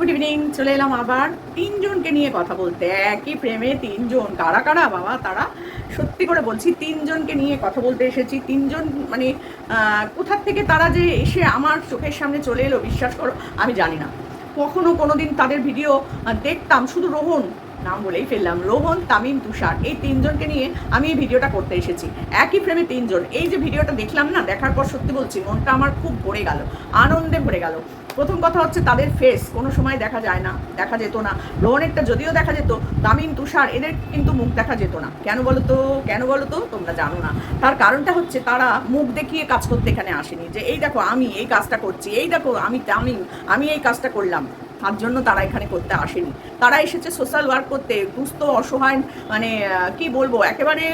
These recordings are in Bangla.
গুড ইভিনিং চলে এলাম আবার। তিনজনকে নিয়ে কথা বলতে। একই প্রেমে তিনজন। কারা কারা? বাবা, তারা। সত্যি করে বলছি, তিনজনকে নিয়ে কথা বলতে এসেছি। তিনজন মানে কোথার থেকে তারা যে এসে আমার চোখের সামনে চলে এলো, বিশ্বাস করো, আমি জানি না। কখনো কোনো দিন তাদের ভিডিও দেখতাম, শুধু রোহন নাম বলেই ফেললাম, রোহন, তামিম, তুষার, এই তিনজনকে নিয়ে আমি এই ভিডিওটা করতে এসেছি। একই ফ্রেমে তিনজন। এই যে ভিডিওটা দেখলাম না, দেখার পর সত্যি বলছি, মনটা আমার খুব ভরে গেল, আনন্দে ভরে গেল। প্রথম কথা হচ্ছে তাদের ফেস কোনো সময় দেখা যায় না, দেখা যেত না। রোহনেরটা যদিও দেখা যেত তামিম তুষার, এদের কিন্তু মুখ দেখা যেত না। কেন বলো তো কেন বলো তো তোমরা জানো না। তার কারণটা হচ্ছে তারা মুখ দেখিয়ে কাজ করতে এখানে আসেনি যে, এই দেখো, আমি এই কাজটা করছি, এই দেখো, আমি তামিম আমি এই কাজটা করলাম। তার জন্য তারা এখানে করতে আসেনি। তারা এসেছে সোশ্যাল ওয়ার্ক করতে, দুস্থ, অসহায় মানে কি বলব, একেবারে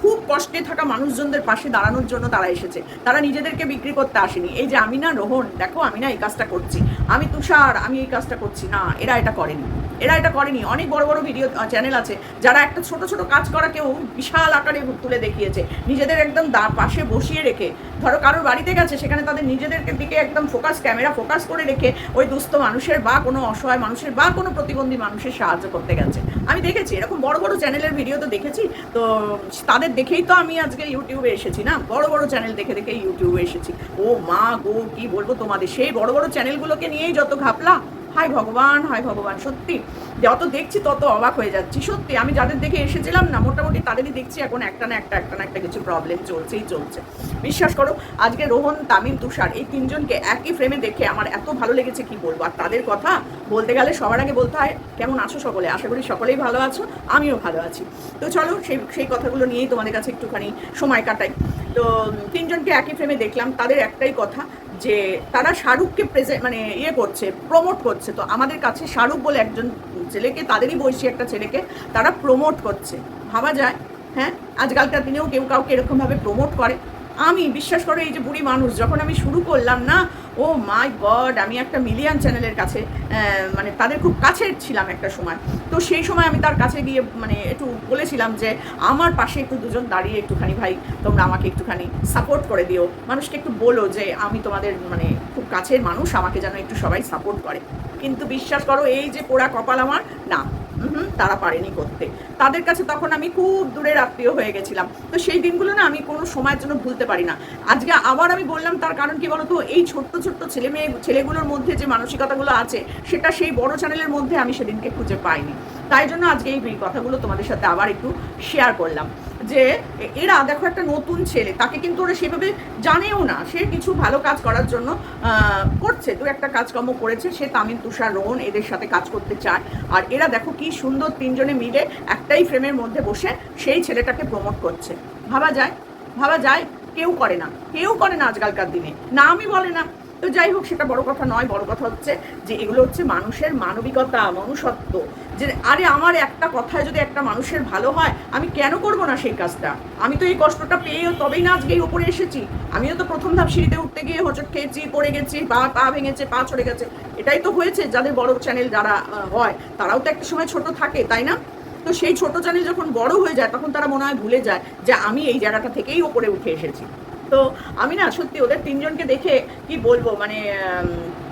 খুব কষ্টে থাকা মানুষজনদের পাশে দাঁড়ানোর জন্য তারা এসেছে। তারা নিজেদেরকে বিক্রি করতে আসেনি। এই যে আমি না রোহন, দেখো আমি না এই কাজটা করছি। আমি তুষার, আমি এই কাজটা করছি। না, এরা এটা করেনি। এরা এটা করেনি। অনেক বড় বড় ভিডিও চ্যানেল আছে, যারা একটা ছোট ছোট কাজ করা কেউ বিশাল আকারে তুলে দেখিয়েছে। নিজেদের একদম দা- পাশে বসিয়ে রেখে, ধরো কারোর বাড়িতে গেছে, সেখানে তাদের নিজেদের দিকে একদম ফোকাস ক্যামেরা ফোকাস করে রেখে ওই দুস্থ মানুষের বা কোনো অসহায় মানুষের বা কোনো প্রতিবন্ধী মানুষের সাহায্য করতে গেছে। আমি দেখেছি, এরকম বড় বড় চ্যানেলের ভিডিও তো দেখেছি, তো তাদের দেখেই তো আমি আজকে ইউটিউবে এসেছি না? বড় বড় চ্যানেল দেখে দেখে ইউটিউবে এসেছি। ও মা গো, কি বলব তোমাদের? সেই বড় বড় চ্যানেলগুলোকে নিয়েই যত ঘাপলা হায় ভগবান হায় ভগবান, সত্যি। যত দেখছি তত অবাক হয়ে যাচ্ছি, সত্যি। আমি যাদের দেখে এসেছিলাম না, মোটামুটি তাদেরই দেখছি এখন একটা না একটা একটা না একটা কিছু প্রবলেম চলছেই চলছে। বিশ্বাস করো, আজকে রোহন, তামিম, তুষার এই তিনজনকে একই ফ্রেমে দেখে আমার এত ভালো লেগেছে কি বলব। আর তাদের কথা বলতে গেলে সবার আগে বলতে হয়, কেমন আছো সকলে? আশা করি সকলেই ভালো আছো, আমিও ভালো আছি। তো চলো, সেই সেই কথাগুলো নিয়েই তোমাদের কাছে একটুখানি সময় কাটাই। তো, তিনজনকে একই ফ্রেমে দেখলাম, তাদের একটাই কথা যে তারা শাহরুখকে প্রেজেন্ট মানে ইয়ে করছে প্রমোট করছে। তো আমাদের কাছে শাহরুখ বলে একজন ছেলেকে, তাদেরই বয়সী একটা ছেলেকে তারা প্রমোট করছে। ভাবা যায় হ্যাঁ? আজকালকার দিনেও কেউ কাউকে এরকমভাবে প্রমোট করে। আমি, বিশ্বাস করে, এই যে বুড়ি মানুষ, যখন আমি শুরু করলাম না, ও মাই গড, আমি একটা মিলিয়ন চ্যানেলের কাছে মানে তাদের খুব কাছের ছিলাম একটা সময়। তো সেই সময় আমি তার কাছে গিয়ে মানে একটু বলেছিলাম যে, আমার পাশে একটু দুজন দাঁড়িয়ে একটুখানি ভাই, তোমরা আমাকে একটুখানি সাপোর্ট করে দিও। মানুষকে একটু বলো যে, আমি তোমাদের মানে খুব কাছের মানুষ, আমাকে যেন একটু সবাই সাপোর্ট করে। কিন্তু বিশ্বাস করো, এই যে পোড়া কপাল আমার, না। তারা পারেনি করতে। তাদের কাছে তখন আমি খুব দূরের আত্মীয় হয়ে গেছিলাম। তো সেই দিনগুলো না আমি কোনো সময়ের জন্য ভুলতে পারি না। আজকে আবার আমি বললাম, তার কারণ কি বলতো? এই ছোট্ট ছোট্ট ছেলে মেয়ে ছেলেগুলোর মধ্যে যে মানসিকতাগুলো আছে, সেটা সেই বড় চ্যানেলের মধ্যে আমি সেদিনকে খুঁজে পাইনি। তাই জন্য আজকে এই কথাগুলো তোমাদের সাথে আবার একটু শেয়ার করলাম। যে এরা দেখো একটা নতুন ছেলে, তাকে কিন্তু ওরা সেভাবে জানেও না। সে কিছু ভালো কাজ করার জন্য করছে। দু একটা কাজকর্ম করেছে। সে তামিম, তুষার, রোহন এদের সাথে কাজ করতে চায়। আর এরা দেখো কি সুন্দর তিনজনে মিলে একটাই ফ্রেমের মধ্যে বসে সেই ছেলেটাকে প্রমোট করছে। ভাবা যায়? ভাবা যায়? কেউ করে না। কেউ করে না আজকালকার দিনে। না আমি বলে না। তো যাই হোক, সেটা বড় কথা নয়, বড় কথা হচ্ছে যে এগুলো হচ্ছে মানুষের মানবিকতা মনুষত্ব যে আরে আমার একটা কথায় যদি একটা মানুষের ভালো হয়, আমি কেন করব না সেই কাজটা? আমি তো এই কষ্টটা পেয়েও তবেই না আজকে এই ওপরে এসেছি। আমিও তো প্রথম ধাপ সিঁড়িতে উঠতে গিয়ে হোঁচট খেয়েছি, পড়ে গেছি, পা পা ভেঙেছে, পা ছড়ে গেছে। এটাই তো হয়েছে, যাদের বড় চ্যানেল যারা হয়, তারাও তো একটা সময় ছোট থাকে, তাই না? তো সেই ছোট চ্যানেল যখন বড় হয়ে যায়, তখন তারা মনে হয় ভুলে যায় যে আমি এই জায়গাটা থেকেই ওপরে উঠে এসেছি। তো আমি না, সত্যি ওদের তিনজনকে দেখে কি বলব মানে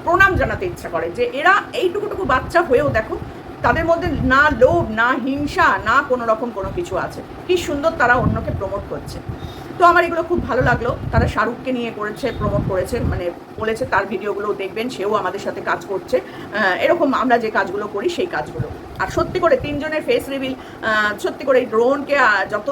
প্রণাম জানাতে ইচ্ছা করে যে এরা এইটুকুটুকু বাচ্চা হয়েও দেখো, তাদের মধ্যে না লোভ, না হিংসা, না কোনো রকম কোনো কিছু আছে। কি সুন্দর তারা অন্যকে প্রমোট করছে। তো আমার এগুলো খুব ভালো লাগল। তারা শাহরুখকে নিয়ে করেছে প্রমোট করেছে মানে বলেছে তার ভিডিওগুলো দেখবেন, সেও আমাদের সাথে কাজ করছে। এরকম আমরা যে কাজগুলো করি, সেই কাজগুলো। আর সত্যি করে তিনজনের ফেস রিভিল সত্যি করে এই ড্রোনকে যত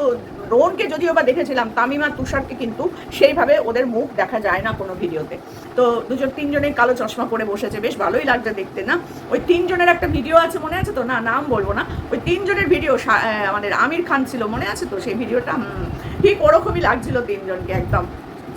ড্রোনকে যদিও বা দেখেছিলাম, তামিমা তুষারকে কিন্তু সেইভাবে ওদের মুখ দেখা যায় না কোনো ভিডিওতে। তো দুজন তিনজনেই কালো চশমা পরে বসেছে, বেশ ভালোই লাগছে দেখতে, না? ওই তিনজনের একটা ভিডিও আছে, মনে আছে তো? না, নাম বলব না। ওই তিনজনের ভিডিও আমাদের আমির খান ছিল, মনে আছে তো? সেই ভিডিওটা ঠিক ওরকমই লাগছিল তিনজনকে একদম।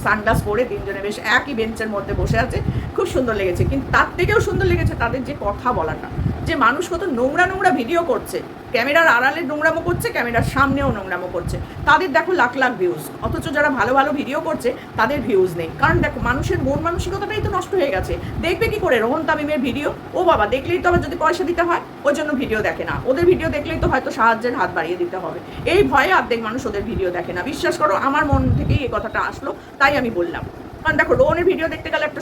সানগ্লাস পরে তিনজনে বেশ একই বেঞ্চের মধ্যে বসে আছে। খুব সুন্দর লেগেছে। কিন্তু তার থেকেও সুন্দর লেগেছে তাদের যে কথা বলাটা। যে মানুষ কত নোংরা নোংরা ভিডিও করছে। ক্যামেরার আড়ালে নোংরামো করছে, ক্যামেরার সামনেও নোংরামো করছে। তাদের দেখো লাখ লাখ ভিউজ অথচ যারা ভালো ভালো ভিডিও করছে, তাদের ভিউজ নেই। কারণ দেখো, মানুষের মন মানসিকতাটাই তো নষ্ট হয়ে গেছে। দেখবে কি করে রোহন তামিমের ভিডিও ও বাবা, দেখলেই তো আবার যদি পয়সা দিতে হয়, ওর জন্য ভিডিও দেখে না। ওদের ভিডিও দেখলেই তো হয়তো সাহায্যের হাত বাড়িয়ে দিতে হবে। এই ভয়ে অর্ধেক মানুষ ওদের ভিডিও দেখে না। বিশ্বাস করো, আমার মন থেকেই এই কথাটা আসলো, তাই আমি বললাম। কারণ দেখো, রোহনের ভিডিও দেখতে গেলে একটা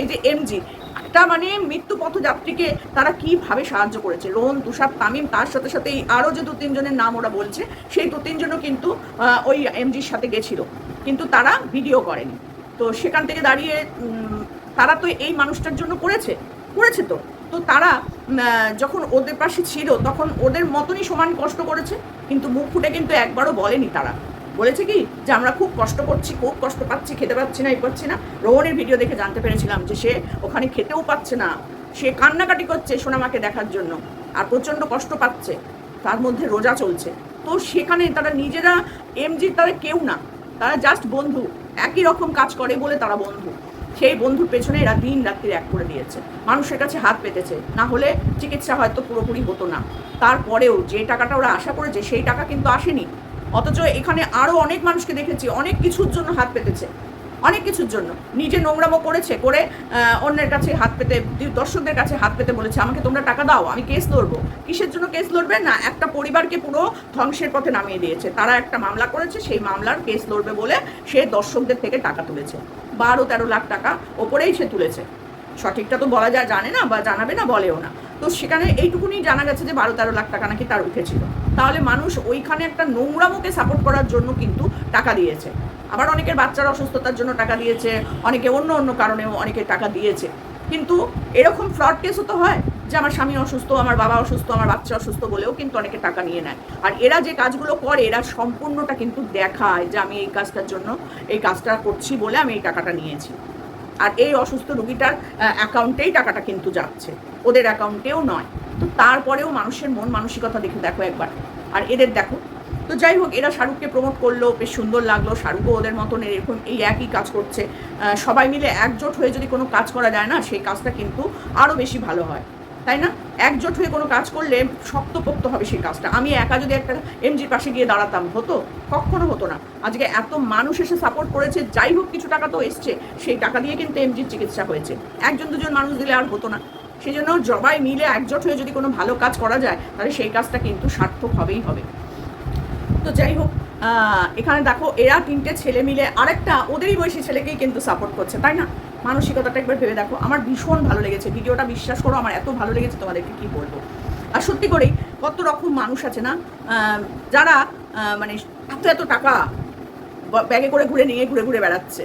এই যে এমজি একটা মানে মৃত্যু পথযাত্রীকে তারা কীভাবে সাহায্য করেছে? রোহন, তুষার, তামিম, তার সাথে সাথে আরও যে দু তিনজনের নাম ওরা বলছে, সেই দু তিনজনও কিন্তু ওই এমজির সাথে গেছিল। কিন্তু তারা ভিডিও করেনি। তো সেখান থেকে দাঁড়িয়ে তারা তো এই মানুষটার জন্য করেছে? করেছে তো। তো তারা যখন ওদের পাশে ছিল, তখন ওদের মতনই সমান কষ্ট করেছে, কিন্তু মুখ ফুটে কিন্তু একবারও বলেনি তারা। বলেছে কি যে আমরা খুব কষ্ট করছি, খুব কষ্ট পাচ্ছি, খেতে পাচ্ছি না এই পাচ্ছি না। রোহনের ভিডিও দেখে জানতে পেরেছিলাম যে সে ওখানে খেতেও পাচ্ছে না। সে কান্নাকাটি করছে সোনামাকে দেখার জন্য আর প্রচণ্ড কষ্ট পাচ্ছে। তার মধ্যে রোজা চলছে। তো সেখানে তারা নিজেরা এমজির তারা কেউ না। তারা জাস্ট বন্ধু। একই রকম কাজ করে বলে তারা বন্ধু। সেই বন্ধুর পেছনে এরা দিন রাত্রি এক করে দিয়েছে। মানুষের কাছে হাত পেতেছে। না হলে চিকিৎসা হয়তো পুরোপুরি হতো না। তারপরেও যে টাকাটা ওরা আশা করেছে, সেই টাকা কিন্তু আসেনি। অথচ এখানে আরও অনেক মানুষকে দেখেছি, অনেক কিছুর জন্য হাত পেতেছে। অনেক কিছুর জন্য। নিজে নোংরামো করেছে, করে অন্যের কাছে হাত পেতে, দর্শকদের কাছে হাত পেতে বলেছে, আমাকে তোমরা টাকা দাও, আমি কেস লড়বো। কিসের জন্য কেস লড়বে? না, একটা পরিবারকে পুরো ধ্বংসের পথে নামিয়ে দিয়েছে। তারা একটা মামলা করেছে, সেই মামলার কেস লড়বে বলে সে দর্শকদের থেকে টাকা তুলেছে। বারো তেরো লাখ টাকা ওপরেই সে তুলেছে। সঠিকটা তো বলা যায়, জানে না বা জানাবে না, বলেও না। তো সেখানে এইটুকুনি জানা গেছে যে বারো তেরো লাখ টাকা নাকি তার উঠেছিল। তাহলে মানুষ ওইখানে একটা নোংরামোকে সাপোর্ট করার জন্য কিন্তু টাকা দিয়েছে। আবার অনেকের বাচ্চার অসুস্থতার জন্য টাকা দিয়েছে, অনেকে অন্য অন্য কারণেও অনেকে টাকা দিয়েছে। কিন্তু এরকম ফ্রড কেসও তো হয় যে আমার স্বামী অসুস্থ, আমার বাবা অসুস্থ, আমার বাচ্চা অসুস্থ বলেও কিন্তু অনেকে টাকা নিয়ে নেয়। আর এরা যে কাজগুলো করে, এরা সম্পূর্ণটা কিন্তু দেখায় যে আমি এই কাজটার জন্য, এই কাজটা করছি বলে আমি এই টাকাটা নিয়েছি। আর এই অসুস্থ রুগীটার অ্যাকাউন্টেই টাকাটা কিন্তু যাচ্ছে। ওদের অ্যাকাউন্টেও নয়। তো তারপরেও মানুষের মন মানসিকতা দেখে দেখো একবার। আর এদের দেখো। তো যাই হোক, এরা শাহরুখকে প্রমোট করল, বেশ সুন্দর লাগল। শাহরুখও ওদের মতন এরকম এই একই কাজ করছে। সবাই মিলে একজোট হয়ে যদি কোনো কাজ করা যায় না, সেই কাজটা কিন্তু আরও বেশি ভালো হয়। তাই না? একজোট হয়ে কোনো কাজ করলে শক্তপোক্ত হবে সেই কাজটা। আমি একা যদি একটা এমজির পাশে গিয়ে দাঁড়াতাম, হতো? কখনো হতো না। আজকে এত মানুষ এসে সাপোর্ট করেছে, যাই হোক, কিছু টাকা তো এসছে। সেই টাকা দিয়ে কিন্তু এমজির চিকিৎসা হয়েছে। একজন দুজন মানুষ দিলে আর হতো না। সেই জন্য সবাই মিলে একজোট হয়ে যদি কোনো ভালো কাজ করা যায়, তাহলে সেই কাজটা কিন্তু সার্থক হবেই হবে। তো যাই হোক এখানে দেখো, এরা তিনটে ছেলে মিলে আরেকটা ওদেরই বয়সী ছেলেকেই কিন্তু সাপোর্ট করছে, তাই না? মানসিকতাটা একবার ভেবে দেখো, আমার ভীষণ ভালো লেগেছে, ভিডিওটা বিশ্বাস করো, আমার এত ভালো লেগেছে, তোমাদেরকে কি বলব? আর সত্যি করেই, কত রকম মানুষ আছে না যারা মানে এত এত টাকা ব্যাগে করে ঘুরে নিয়ে ঘুরে ঘুরে বেড়াচ্ছে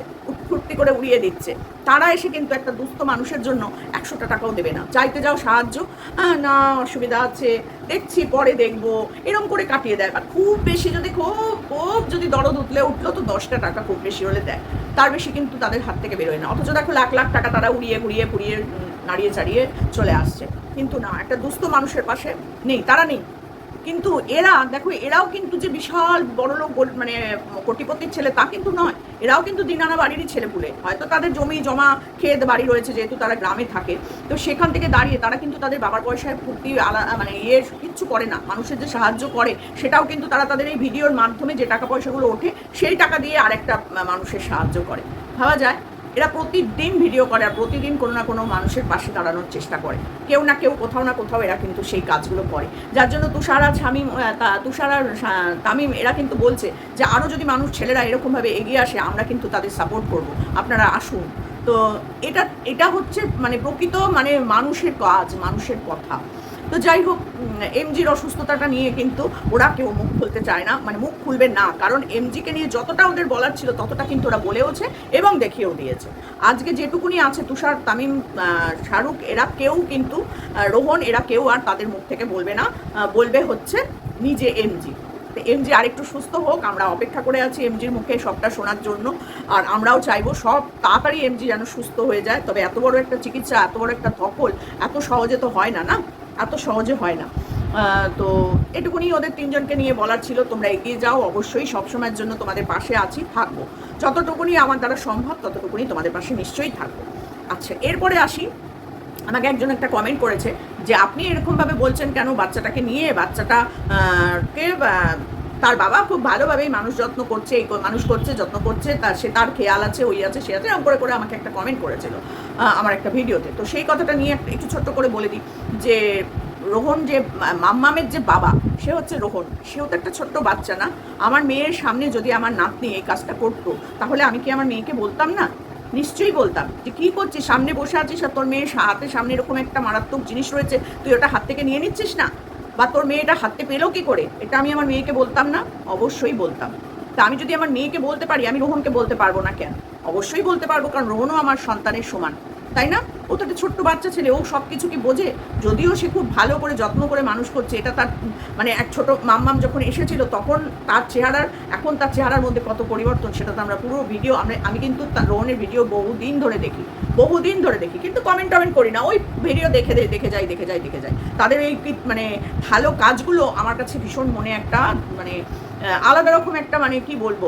ফুর্তি করে উড়িয়ে দিচ্ছে। তারা এসে কিন্তু একটা দুস্থ মানুষের জন্য একশোটা টাকাও দেবে না। চাইতে যাও সাহায্য। "আহ, না অসুবিধা আছে। দেখছি পরে দেখব। এরকম করে কাটিয়ে দেয়। আর খুব বেশি যদি খুব খুব যদি দরদ উঠলে উঠল তো দশটা টাকা খুব বেশি হলে দেয়। তার বেশি কিন্তু তাদের হাত থেকে বেরোয় না। অথচ দেখো লাখ লাখ টাকা তারা উড়িয়ে ঘুরিয়ে উম, নাড়িয়ে চাড়িয়ে চলে আসছে। কিন্তু না একটা দুস্থ মানুষের পাশে নেই তারা নেই। কিন্তু এরা দেখো এরাও কিন্তু যে বিশাল বড় লোক মানে কোটিপতির ছেলে তা কিন্তু নয়। এরাও কিন্তু দিনানা বাড়িরই ছেলে পুলে হয়তো তাদের জমি, জমা খেত বাড়ি রয়েছে যেহেতু তারা গ্রামে থাকে। তো সেখান থেকে দাঁড়িয়ে তারা কিন্তু তাদের বাবার পয়সায় আলাদা মানে ইয়ে কিচ্ছু করে না। মানুষের যে সাহায্য করে, সেটাও কিন্তু তারা তাদের এই ভিডিওর মাধ্যমে যে টাকা পয়সাগুলো ওঠে, সেই টাকা দিয়ে আরেকটা মানুষের সাহায্য করে। ভাবা যায়? এরা প্রতিদিন ভিডিও করে আর প্রতিদিন কোনো না কোনো মানুষের পাশে দাঁড়ানোর চেষ্টা করে। কেউ না কেউ কোথাও না কোথাও এরা কিন্তু সেই কাজগুলো করে। যার জন্য তুষার আর শামিম তুষার আর তামিম এরা কিন্তু বলছে যে আরও যদি মানুষ, ছেলেরা এরকমভাবে এগিয়ে আসে, আমরা কিন্তু তাদের সাপোর্ট করব। আপনারা আসুন। তো এটা এটা হচ্ছে মানে প্রকৃত মানে মানুষের কাজ, মানুষের কথা। তো যাই হোক এমজির অসুস্থতাটা নিয়ে কিন্তু ওরা কেউ মুখ খুলতে চায় না মানে মুখ খুলবে না, কারণ এমজিকে নিয়ে যতটা ওদের বলার ছিল ততটা কিন্তু ওরা বলেওছে এবং দেখিয়েও দিয়েছে। আজকে যেটুকুনি আছে তুষার, তামিম শাহরুখ, এরা কেউ কিন্তু রোহন, এরা কেউ আর তাদের মুখ থেকে বলবে না বলবে হচ্ছে নিজে এমজি এমজি আরেকটু সুস্থ হোক, আমরা অপেক্ষা করে আছি এমজির মুখে সবটা শোনার জন্য, আর আমরাও চাইব সব তাড়াতাড়ি এমজি যেন সুস্থ হয়ে যায়, তবে এত বড় একটা চিকিৎসা, এত বড় একটা ধকল, এত সহজে তো হয় না না? এত সহজে হয় না। তো এটুকুনি ওদের তিনজনকে নিয়ে বলার ছিল, তোমরা এগিয়ে যাও, অবশ্যই সবসময়ের জন্য তোমাদের পাশে আছি, থাকব। যতটুকুনি আমার দ্বারা সম্ভব, ততটুকুনি তোমাদের পাশে নিশ্চয়ই থাকব। আচ্ছা এরপরে আসি। আমাকে একজন একটা কমেন্ট করেছে যে, আপনি এরকমভাবে বলছেন কেন বাচ্চাটাকে নিয়ে? বাচ্চাটা কে তার বাবা খুব ভালোভাবেই মানুষ যত্ন করছে, এই মানুষ করছে, যত্ন করছে তার সে তার খেয়াল আছে, ওই আছে, সে আছে এরকম করে করে আমাকে একটা কমেন্ট করেছিল আমার একটা ভিডিওতে। তো সেই কথাটা নিয়ে একটা- একটু ছোট্ট করে বলে দিই যে, রোহন যে মাম্মামের যে বাবা, সে হচ্ছে রোহন। সেও তো একটা ছোট্ট বাচ্চা না। আমার মেয়ের সামনে যদি আমার নাতনি এই কাজটা করতো, তাহলে আমি কি আমার মেয়েকে বলতাম না? নিশ্চয়ই বলতাম যে, কী করছিস? সামনে বসে আছিস আর তোর মেয়ের হাতের সামনে এরকম একটা মারাত্মক জিনিস রয়েছে, তুই ওটা হাত থেকে নিয়ে নিচ্ছিস না? বা তোর মেয়েটা হাতে পেল কি করে? এটা আমি আমার মেয়েকে বলতাম না, অবশ্যই বলতাম। তা আমি যদি আমার মেয়েকে বলতে পারি, আমি রোহনকে বলতে পারব না কেন? অবশ্যই বলতে পারব, কারণ রোহনও আমার সন্তানের সমান। তাই না? ও তো একটা ছোট্ট বাচ্চা ছেলে, ও সব কিছু কি বোঝে? যদিও সে খুব ভালো করে, যত্ন করে মানুষ করছে, এটা তার মানে এক ছোট মাম্মাম যখন এসেছিল, তখন তার চেহারার, এখন তার চেহারার মধ্যে কত পরিবর্তন, সেটা তো আমরা পুরো ভিডিও, আমরা, আমি কিন্তু তার রোহনের ভিডিও বহুদিন ধরে দেখি, বহুদিন ধরে দেখি, কিন্তু কমেন্ট টমেন্ট করি না, ওই ভিডিও দেখে দেখে যাই দেখে যাই দেখে যাই তাদের এই মানে ভালো কাজগুলো আমার কাছে ভীষণ মনে একটা মানে আলাদা রকম একটা মানে কি বলব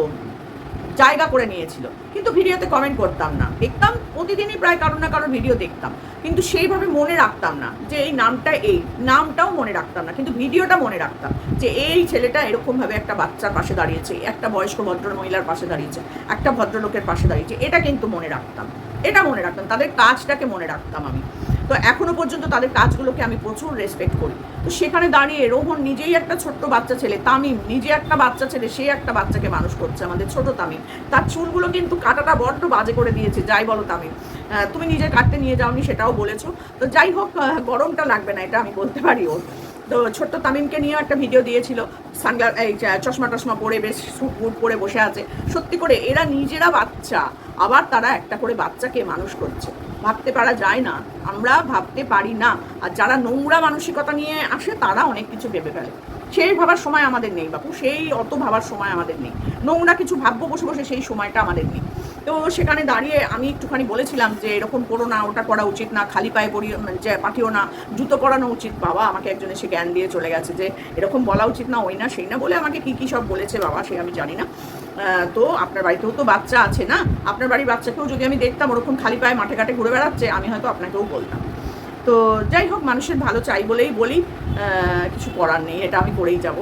জায়গা করে নিয়েছিল। কিন্তু ভিডিওতে কমেন্ট করতাম না। দেখতাম প্রতিদিনই প্রায় কারোর না কারোর ভিডিও দেখতাম। কিন্তু সেইভাবে মনে রাখতাম না যে এই নামটা এই, নামটাও মনে রাখতাম না। কিন্তু ভিডিওটা মনে রাখতাম যে এই ছেলেটা এরকমভাবে একটা বাচ্চার পাশে দাঁড়িয়েছে, একটা বয়স্ক ভদ্র মহিলার পাশে দাঁড়িয়েছে, একটা ভদ্রলোকের পাশে দাঁড়িয়েছে, এটা কিন্তু মনে রাখতাম। এটা মনে রাখতাম, তাদের কাজটাকে মনে রাখতাম আমি। তো এখনও পর্যন্ত তাদের কাজগুলোকে আমি প্রচুর রেসপেক্ট করি। তো সেখানে দাঁড়িয়ে রোহন নিজেই একটা ছোট্ট বাচ্চা ছেলে, তামিম নিজে একটা বাচ্চা ছেলে, সে একটা বাচ্চাকে মানুষ করছে, আমাদের ছোট তামিম। তার চুলগুলো কিন্তু কাটাটা বড্ড বাজে করে দিয়েছে, যাই বলো তামিম। তুমি নিজে কাটতে নিয়ে যাওনি সেটাও বলেছ। তো যাই হোক গরমটা লাগবে না, এটা আমি বলতে পারি ওর। তো ছোট্ট তামিমকে নিয়েও একটা ভিডিও দিয়েছিল, সানগ্লাস, এই চশমা টশমা পরে বেশ স্যুট বুট পরে বসে আছে। সত্যি করে এরা নিজেরা বাচ্চা, আবার তারা একটা করে বাচ্চাকে মানুষ করছে। ভাবতে পারা যায় না। আমরা ভাবতে পারি না। আর যারা নোংরা মানসিকতা নিয়ে আসে, তারা অনেক কিছু ভেবে ফেলে। সেই ভাবার সময় আমাদের নেই বাপু, সেই অত ভাবার সময় আমাদের নেই। নোংরা কিছু ভাববো, বসে বসে সেই সময়টা আমাদের নেই। তো সেখানে দাঁড়িয়ে আমি একটুখানি বলেছিলাম যে, এরকম করো না, ওটা করা উচিত না, খালি পায়ে যে, পাঠিও না, জুতো পরানো উচিত। বাবা আমাকে একজন এসে জ্ঞান দিয়ে চলে গেছে যে, এরকম বলা উচিত না, ওই না, সেই না বলে আমাকে কি কি সব বলেছে বাবা, সে আমি জানি না। তো আপনার বাড়িতেও তো বাচ্চা আছে না? আপনার বাড়ির বাচ্চাকেও যদি আমি দেখতাম, ওরকম খালি পায়ে মাঠে ঘাটে ঘুরে বেড়াচ্ছে, আমি হয়তো আপনাকেও বলতাম। তো যাই হোক, মানুষের ভালো চাই বলেই বলি কিছু করার নেই, এটা আমি করেই যাব।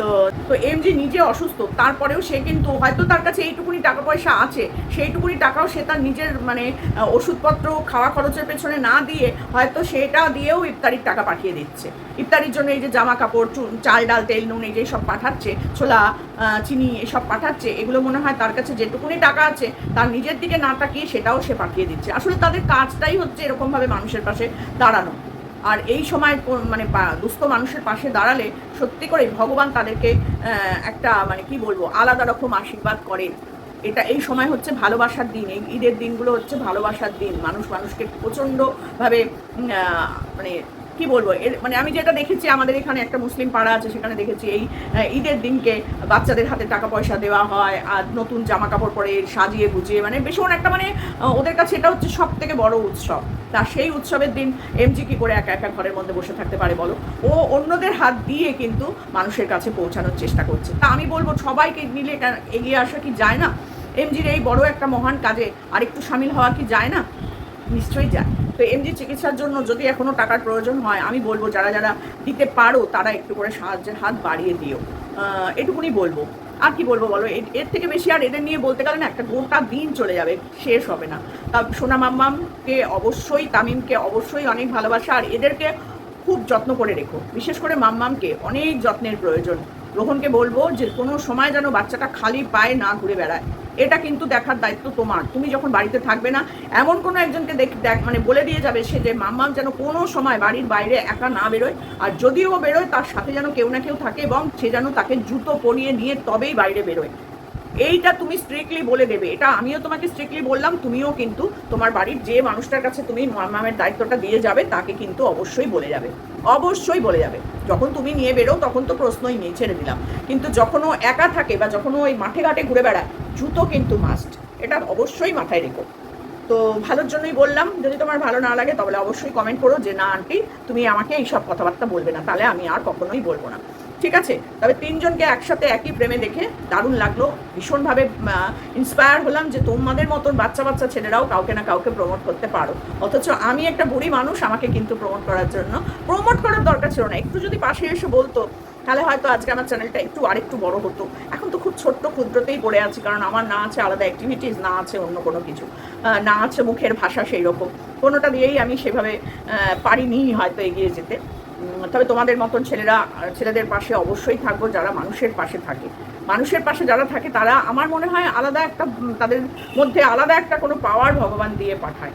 তো তো এমজি নিজে অসুস্থ, তারপরেও সে কিন্তু হয়তো তার কাছে এইটুকুনি টাকা পয়সা আছে, সেইটুকুনি টাকাও সে তার নিজের মানে ওষুধপত্র, খাওয়া খরচের পেছনে না দিয়ে হয়তো সেটা দিয়েও ইফতারির টাকা পাঠিয়ে দিচ্ছে। ইফতারির জন্য এই যে জামা কাপড় চুন চাল, ডাল, তেল, নুন এই যে সব পাঠাচ্ছে, ছোলা চিনি এসব পাঠাচ্ছে, এগুলো মনে হয় তার কাছে যেটুকুনি টাকা আছে, তার নিজের দিকে না তাকিয়ে সেটাও সে পাঠিয়ে দিচ্ছে। আসলে তাদের কাজটাই হচ্ছে এরকমভাবে মানুষের পাশে দাঁড়ানো। আর এই সময় মানে দুস্থ মানুষের পাশে দাঁড়ালে সত্যি করে ভগবান তাদেরকে একটা মানে কি বলব, আলাদা রকম আশীর্বাদ করে। এটা এই সময় হচ্ছে ভালোবাসার দিন, এই ঈদের দিনগুলো হচ্ছে ভালোবাসার দিন। মানুষ মানুষকে প্রচণ্ডভাবে মানে কি বলব? মানে আমি যেটা দেখেছি, আমাদের এখানে একটা মুসলিম পাড়া আছে, সেখানে দেখেছি এই ঈদের দিনকে বাচ্চাদের হাতে টাকা পয়সা দেওয়া হয়, আর নতুন জামা কাপড় পরে সাজিয়ে গুজিয়ে মানে ভীষণ একটা মানে ওদের কাছে এটা হচ্ছে সব থেকে বড় উৎসব। তা সেই উৎসবের দিন এমজি কি করে একা একা ঘরের মধ্যে বসে থাকতে পারে বলো? ও অন্যদের হাত দিয়ে কিন্তু মানুষের কাছে পৌঁছানোর চেষ্টা করছে। তা আমি বলব সবাইকে মিলে এগিয়ে আসা কি যায় না? এমজির এই বড় একটা মহান কাজে আরেকটু সামিল হওয়া কি যায় না? নিশ্চয়ই যায়। তো এমজি চিকিৎসার জন্য যদি এখনও টাকার প্রয়োজন হয়, আমি বলব যারা যারা দিতে পারো, তারা একটু করে সাহায্যের হাত বাড়িয়ে দিও। এটুকুনি বলব। আর কি বলব বলো? এর- এর থেকে বেশি আর এদের নিয়ে বলতে গেলে না, একটা গোটা দিন চলে যাবে, শেষ হবে না। তা সোনা মাম্মামকে অবশ্যই, তামিমকে অবশ্যই অনেক ভালোবাসা। আর এদেরকে খুব যত্ন করে রেখো। বিশেষ করে মাম্মামকে অনেক যত্নের প্রয়োজন। রোহনকে বলব যে, কোনো সময় যেন বাচ্চাটা খালি পায়ে না ঘুরে বেড়ায়। এটা কিন্তু দেখার দায়িত্ব তোমার। তুমি যখন বাড়িতে থাকবে না, এমন কোনো একজনকে দেখ দেখ মানে বলে দিয়ে যাবে সে যে, মাম্মাম যেন কোনো সময় বাড়ির বাইরে একা না বেরোয়, আর যদিও বেরোয়, তার সাথে যেন কেউ না কেউ থাকে এবং সে যেন তাকে জুতো পরিয়ে নিয়ে তবেই বাইরে বেরোয়। এইটা তুমি স্ট্রিক্টলি বলে দেবে। এটা আমিও তোমাকে স্ট্রিক্টলি বললাম, তুমিও কিন্তু তোমার বাড়ির যে মানুষটার কাছে তুমি মামের দায়িত্বটা দিয়ে যাবে, তাকে কিন্তু অবশ্যই বলে যাবে। অবশ্যই বলে যাবে। যখন তুমি নিয়ে বেরো, তখন তো প্রশ্নই নেই, ছেড়ে দিলাম। কিন্তু যখন ও একা থাকে বা যখন ওই মাঠে ঘাটে ঘুরে বেড়ায়, জুতো কিন্তু মাস্ট এটা অবশ্যই মাথায় রেখো। তো ভালোর জন্যই বললাম, যদি তোমার ভালো না লাগে, তাহলে অবশ্যই কমেন্ট করো যে, না, আন্টি, তুমি আমাকে এইসব কথাবার্তা বলবে না। তাহলে আমি আর কখনোই বলব না। ঠিক আছে? তবে তিনজনকে একসাথে একই প্রেমে দেখে দারুণ লাগল। ভীষণভাবে ইন্সপায়ার হলাম যে তোমাদের মতন বাচ্চা বাচ্চা ছেলেরাও কাউকে না কাউকে প্রমোট করতে পারো। অথচ আমি একটা বুড়ি মানুষ, আমাকে কিন্তু প্রমোট করার জন্য প্রমোট করার দরকার ছিল না। একটু যদি পাশে এসে বলতো, তাহলে হয়তো আজকে আমার চ্যানেলটা একটু আরেকটু বড় হতো। এখন তো খুব ছোট্ট ক্ষুদ্রতেই পড়ে আছি, কারণ আমার না আছে আলাদা অ্যাক্টিভিটিস না আছে অন্য কোনো কিছু। না আছে মুখের ভাষা সেই রকম কোনোটা দিয়েই আমি সেভাবে পারিনি হয়তো এগিয়ে যেতে। তবে তোমাদের মতন ছেলেরা, ছেলেদের পাশে অবশ্যই থাকব, যারা মানুষের পাশে থাকে। মানুষের পাশে যারা থাকে, তারা আমার মনে হয় আলাদা একটা তাদের মধ্যে আলাদা একটা কোনো পাওয়ার ভগবান দিয়ে পাঠায়।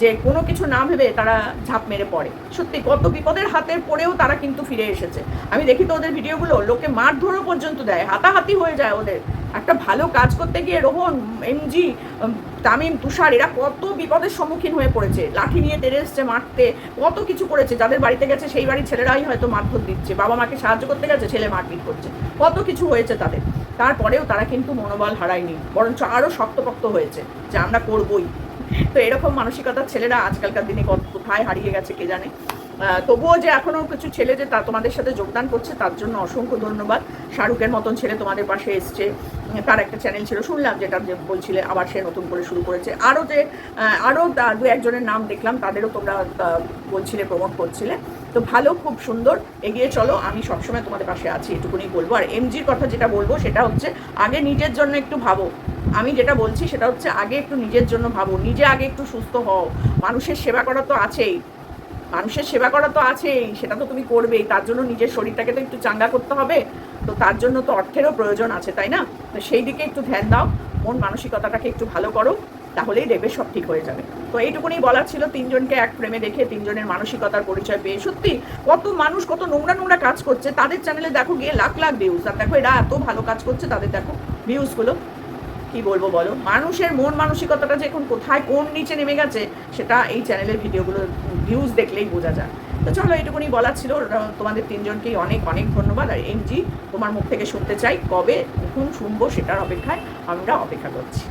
যে কোনো কিছু না ভেবে তারা ঝাঁপ মেরে পড়ে। সত্যি, কত বিপদের হাতে পড়েও তারা কিন্তু ফিরে এসেছে। আমি দেখি তো ওদের ভিডিওগুলো, লোকে মারধরও পর্যন্ত দেয়, হাতাহাতি হয়ে যায় ওদের। একটা ভালো কাজ করতে গিয়ে রোহন এমজি তামিম, তুষার, এরা কত বিপদের সম্মুখীন হয়ে পড়েছে। লাঠি নিয়ে তেড়ে এসছে মারতে, কত কিছু করেছে। যাদের বাড়িতে গেছে সেই বাড়ির ছেলেরাই হয়তো মারধর দিচ্ছে, বাবা মাকে সাহায্য করতে গেছে, ছেলে মারপিট করছে। কত কিছু হয়েছে তাদের। তারপরেও তারা কিন্তু মনোবল হারায়নি, বরঞ্চ আরও শক্তপোক্ত হয়েছে যে আমরা করবই। তো এরকম মানসিকতার ছেলেরা আজকালকার দিনে কোথায় হারিয়ে গেছে কে জানে? তবুও যে এখনও কিছু ছেলে যে তা তোমাদের সাথে যোগদান করছে, তার জন্য অসংখ্য ধন্যবাদ। শাহরুখের মতন ছেলে তোমাদের পাশে এসছে। তার একটা চ্যানেল ছিল, শুনলাম যেটা যে বলছিলে, আবার সে নতুন করে শুরু করেছে। আরও যে আরও দু একজনের নাম দেখলাম, তাদেরও তোমরা বলছিলে প্রমোট করছিলে। তো ভালো, খুব সুন্দর, এগিয়ে চলো, আমি সবসময় তোমাদের পাশে আছি, এটুকুনি বলব। আর এমজির কথা যেটা বলব, সেটা হচ্ছে, আগে নিজের জন্য একটু ভাবো। আমি যেটা বলছি সেটা হচ্ছে আগে একটু নিজের জন্য ভাবো, নিজে আগে একটু সুস্থ হও। মানুষের সেবা করা তো আছেই। মানুষের সেবা করা তো আছেই, সেটা তো তুমি করবেই। তার জন্য নিজের শরীরটাকে তো একটু চাঙ্গা করতে হবে। তো তার জন্য তো অর্থেরও প্রয়োজন আছে, তাই না? তো সেই দিকে একটু ধ্যান দাও, মন মানসিকতাটাকে একটু ভালো করো, তাহলেই দেখবে সব ঠিক হয়ে যাবে। তো এইটুকুনি বলার ছিল, তিনজনকে এক প্রেমে দেখে তিনজনের মানসিকতার পরিচয় পেয়ে। সত্যি, কত মানুষ, কত নোংরা নোংরা কাজ করছে। তাদের চ্যানেলে দেখো গিয়ে লাখ লাখ ভিউজ আর দেখো এরা এত ভালো কাজ করছে, তাদের দেখো ভিউজগুলো কি বলব বলো? মানুষের মন মানসিকতাটা যে এখন কোথায়, কোন নিচে নেমে গেছে, সেটা এই চ্যানেলের ভিডিওগুলো ভিউজ দেখলেই বোঝা যায়। তো চলো এটুকুনি বলা ছিল। তোমাদের তিনজনকেই অনেক অনেক ধন্যবাদ। আর এমজি তোমার মুখ থেকে শুনতে চাই কবে, কখন শুনব সেটার অপেক্ষায় আমরা অপেক্ষা করছি।